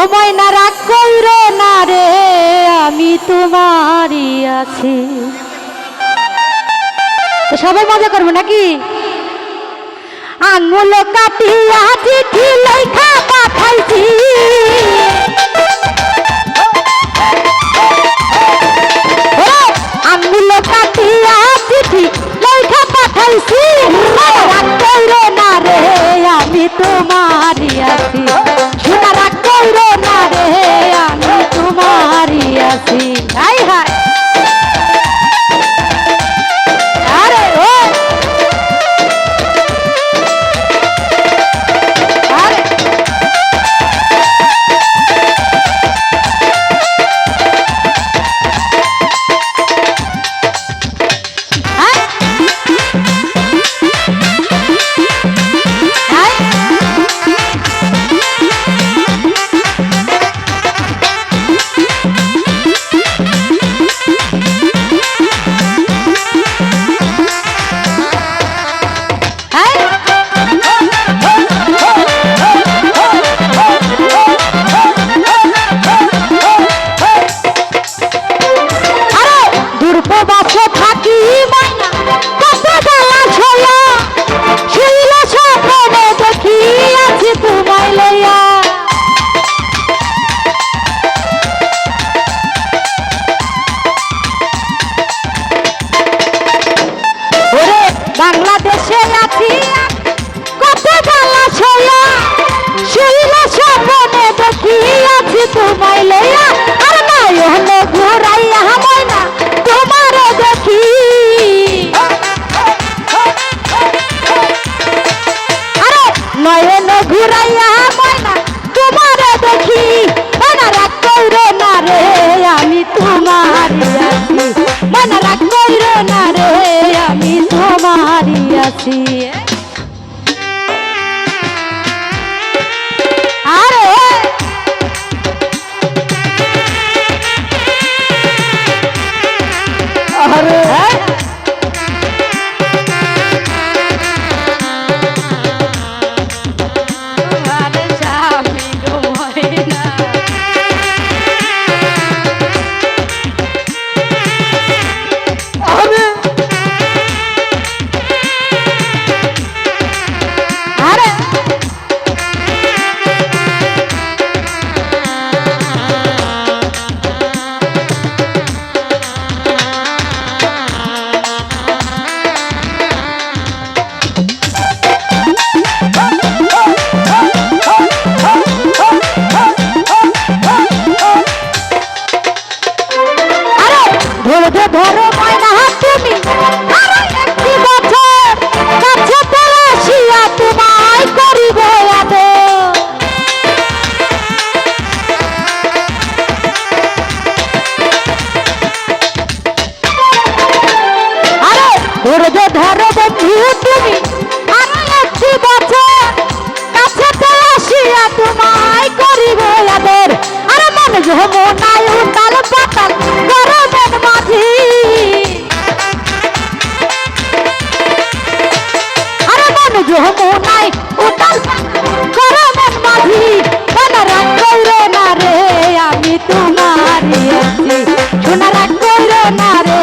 ও ময়না রাগ কইর না রে, আমি তোমারই আছি। সবাই মজা করব নাকি? আঙুল কাটিয়া চিঠি লেখা পাঠাইছি। আঙুল কাটিয়া চিঠি লেখা পাঠাইছি। রাগ কইর ঘুরাইয়া ময়না, তোমারে দেখি। মনে রাগ কইরো না রে, আমি তোমারই আছি। মনে রাগ কইরো না রে, আমি তোমারই আছি। মনে যমুনায় উতাল পাতাল গরমের মাঝি আরে মনে যমুনায় উতাল পাতাল গরমের মাঝি মনে রাগ কইরো না রে আমি তোমারই আছি সোনা রাগ কইরো না রে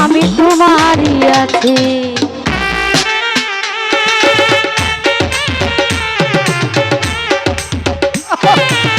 আমি তোমারই আছি আরে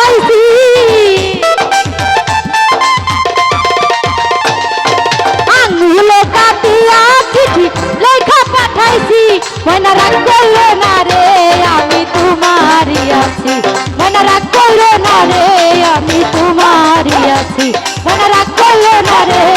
হইছি আঙুলে কাটিয়া চিঠি লেখা পাঠাইছি। মনে রাগ করল না রে, আমি তোমারই আছি। মনে রাগ করল না রে, আমি করল না রে